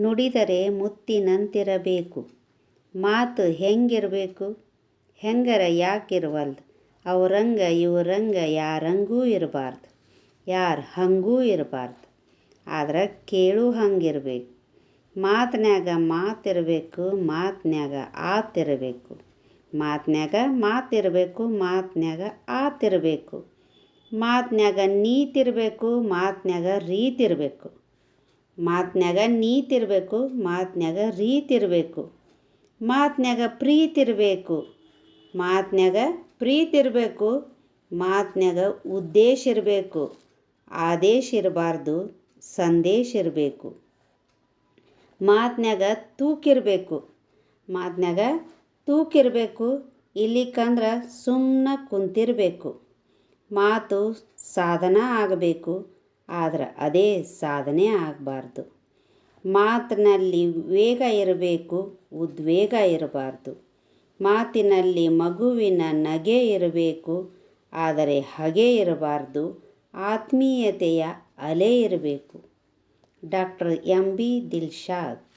ನುಡಿದರೆ ಮುತ್ತಿನಂತಿರಬೇಕು. ಮಾತು ಹೆಂಗಿರಬೇಕು? ಹೆಂಗರ ಯಾಕಿರವಲ್ದು? ಅವ್ರಂಗ ಇವ್ರಂಗ ಯಾರಂಗೂ ಇರಬಾರ್ದು. ಯಾರು ಹಂಗೂ ಇರಬಾರ್ದು. ಆದ್ರೆ ಕೇಳು ಹಂಗಿರಬೇಕು. ಮಾತಿನ್ಯಾಗ ಮಾತಿರಬೇಕು, ಮಾತಿನ್ಯಾಗ ಆತಿರಬೇಕು. ಮಾತಿನ್ಯಾಗ ಮಾತಿರಬೇಕು, ಮಾತಿನ್ಯಾಗ ಆತಿರಬೇಕು. ಮಾತಿನ್ಯಾಗ ನೀತಿರಬೇಕು, ಮಾತಿನ್ಯಾಗ ರೀತಿರಬೇಕು. ಮಾತಿನ್ಯಾಗ ನೀತಿರಬೇಕು ಮಾತಿನ್ಯಾಗ ಪ್ರೀತಿ ಇರಬೇಕು. ಪ್ರೀತಿರಬೇಕು ಪ್ರೀತಿ ಇರಬೇಕು. ಮಾತಿನ್ಯಾಗ ಉದ್ದೇಶ ಇರಬೇಕು. ಆದೇಶ ಇರಬಾರ್ದು, ಸಂದೇಶ ಇರಬೇಕು. ಮಾತಿನ್ಯಾಗ ತೂಕಿರಬೇಕು ಮಾತಿನ್ಯಾಗ ತೂಕಿರಬೇಕು ಇಲ್ಲಿಕಂದ್ರೆ ಸುಮ್ಮನೆ ಕುಂತಿರಬೇಕು. ಮಾತು ಸಾಧನ ಆಗಬೇಕು. ಆದ್ರೆ ಅದೇ ಸಾಧನೆ ಆಗಬಾರ್ದು. ಮಾತಿನಲ್ಲಿ ವೇಗ ಇರಬೇಕು, ಉದ್ವೇಗ ಇರಬಾರ್ದು. ಮಾತಿನಲ್ಲಿ ಮಗುವಿನ ನಗೆ ಇರಬೇಕು, ಆದರೆ ಹಗೆ ಇರಬಾರ್ದು. ಆತ್ಮೀಯತೆಯ ಅಲೆ ಇರಬೇಕು. Doctor M B Dilshad